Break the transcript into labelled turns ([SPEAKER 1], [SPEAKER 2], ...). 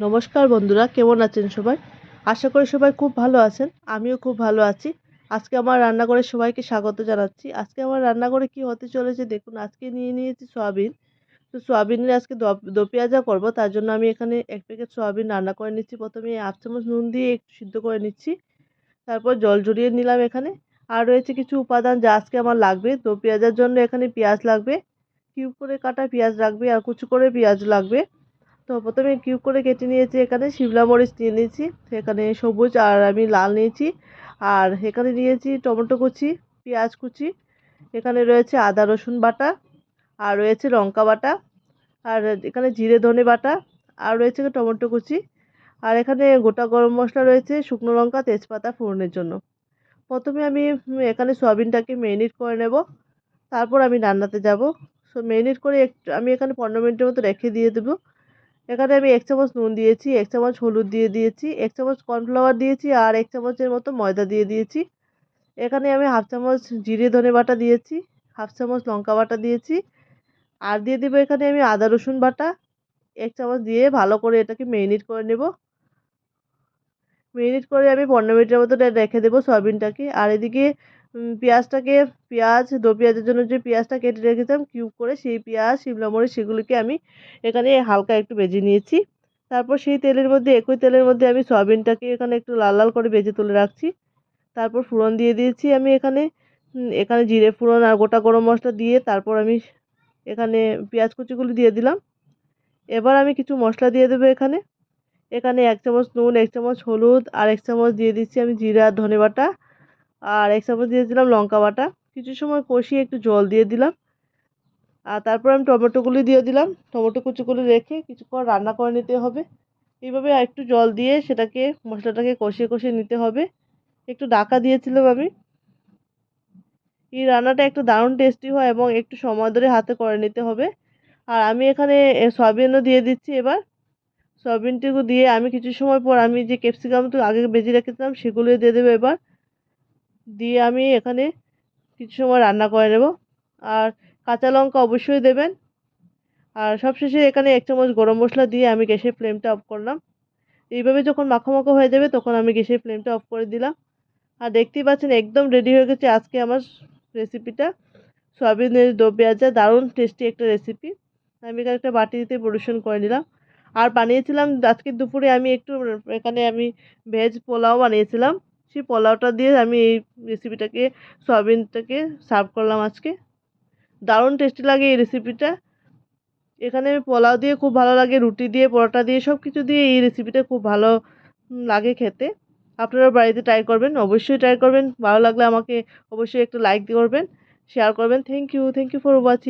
[SPEAKER 1] নমস্কার বন্ধুরা, কেমন আছেন সবাই? আশা করি সবাই খুব ভালো আছেন, আমিও খুব ভালো আছি। আজকে আমার রান্নাঘরে সবাইকে স্বাগত জানাচ্ছি। আজকে আমার রান্নাঘরে কি হতে চলেছে দেখুন, আজকে নিয়ে নিয়েছি সয়াবিন। তো সয়াবিনের আজকে দো পেঁয়াজা করব, তার জন্য আমি এখানে এক প্যাকেট সয়াবিন রান্না করে নিচ্ছি। প্রথমে আট চামচ নুন দিয়ে একটু সিদ্ধ করে নিচ্ছি। তারপর জল জড়িয়ে নিলাম এখানে। আর রয়েছে কিছু উপাদান যা আজকে আমার লাগবে। দো পেঁয়াজার জন্য এখানে পেঁয়াজ লাগবে, কিউব করে কাটা পেঁয়াজ লাগবে আর কুচু করে পেঁয়াজ লাগবে। তো প্রথমে কিউব করে কেটে নিয়েছি, এখানে শিমলা মরিচ নিয়ে নিয়েছি, এখানে সবুজ আর আমি লাল নিয়েছি, আর এখানে নিয়েছি টমেটো কুচি, পেঁয়াজ কুচি, এখানে রয়েছে আদা, রসুন বাটা, আর রয়েছে লঙ্কা বাটা, আর এখানে জিরে, ধনে বাটা, আর রয়েছে টমেটো কুচি, আর এখানে গোটা গরম মশলা রয়েছে, শুকনো লঙ্কা, তেজপাতা ফোড়নের জন্য। প্রথমে আমি এখানে সয়াবিনটাকে মেরিনেট করে নেব, তারপর আমি রান্নাতে যাব। সো মেরিনেট করে একটু, আমি এখানে পনেরো মিনিটের মতো রেখে দিয়ে দেবো। এখানে আমি এক চামচ নুন দিয়েছি, এক চামচ হলুদ দিয়ে দিয়েছি, এক চামচ কর্নফ্লাওয়ার দিয়েছি আর এক চামচের মতো ময়দা দিয়ে দিয়েছি। এখানে আমি হাফ চামচ জিরে ধনে বাটা দিয়েছি, হাফ চামচ লঙ্কা বাটা দিয়েছি আর দিয়ে দেবো এখানে আমি আদা রসুন বাটা। এক চামচ দিয়ে ভালো করে এটাকে মেরিনেট করে নেব। মেরিনেট করে আমি পনেরো মিনিটের মতো রেখে দেবো সয়াবিনটাকে। আর এদিকে পেঁয়াজটাকে, পেঁয়াজ, দো পেঁয়াজের জন্য যে পেঁয়াজটা কেটে রেখেছিলাম, কিউব করে সেই পেঁয়াজ, শিমলা মরিচ, সেগুলিকে আমি এখানে হালকা একটু ভেজে নিয়েছি। তারপর সেই তেলের মধ্যে, একই তেলের মধ্যে আমি সয়াবিনটাকে এখানে একটু লাল লাল করে ভেজে তুলে রাখছি। তারপর ফোড়ন দিয়ে দিয়েছি আমি এখানে। এখানে জিরে ফোড়ন আর গোটা গরম মশলা দিয়ে তারপর আমি এখানে পেঁয়াজ কুচিগুলি দিয়ে দিলাম। এবার আমি কিছু মশলা দিয়ে দেবো এখানে। এখানে এক চামচ নুন, এক চামচ হলুদ আর এক চামচ দিয়ে দিচ্ছি আমি জিরা ধনে বাটা। আর এক চামচ দিয়ে দিলাম লঙ্কা বাটা। কিছু সময় কষিয়ে একটু জল দিয়ে দিলাম। আর তারপর আমি টমেটোগুলি দিয়ে দিলাম। টমেটো কুচিগুলি রেখে কিছুক্ষণ রান্না করে নিতে হবে। এইভাবে একটু জল দিয়ে সেটাকে, মশলাটাকে কষিয়ে কষিয়ে নিতে হবে। একটু ডাকা দিয়েছিলাম আমি। এই রান্নাটা একটু দারুণ টেস্টি হয় এবং একটু সময় ধরে হাতে করে নিতে হবে। আর আমি এখানে সয়াবিনও দিয়ে দিচ্ছি এবার। সয়াবিনটুকু দিয়ে আমি কিছু সময় পর আমি যে ক্যাপসিকাম তো আগে বেজে রেখেছিলাম সেগুলো দিয়ে দেবো এবার। দিয়ে আমি এখানে কিছু সময় রান্না করে নেব। আর কাঁচা লঙ্কা অবশ্যই দেবেন। আর সবশেষে এখানে এক চামচ গরম মশলা দিয়ে আমি গ্যাসের ফ্লেমটা অফ করলাম। এইভাবে যখন মাখো হয়ে যাবে তখন আমি গ্যাসের ফ্লেমটা অফ করে দিলাম। আর দেখতেই পাচ্ছেন একদম রেডি হয়ে গেছে আজকে আমার রেসিপিটা সয়াবিনের দো পেঁয়াজা দারুণ টেস্টি একটা রেসিপি আমি এখানে একটা বাটিতে পরিবেশন করে নিলাম। আর বানিয়েছিলাম আজকে দুপুরে আমি একটু এখানে আমি ভেজ পোলাও বানিয়েছিলাম। সেই পোলাওটা দিয়ে আমি এই রেসিপিটাকে সয়াবিনটাকে সার্ভ করলাম আজকে। দারুণ টেস্টি লাগে এই রেসিপিটা এখানে আমি পোলাও দিয়ে খুব ভালো লাগে, রুটি দিয়ে, পরোটা দিয়ে সব কিছু দিয়ে এই রেসিপিটা খুব ভালো লাগে খেতে। আপনারা বাড়িতে ট্রাই করবেন, অবশ্যই ট্রাই করবেন। ভালো লাগলে আমাকে অবশ্যই একটু লাইক করবেন শেয়ার করবেন। Thank you thank you for watching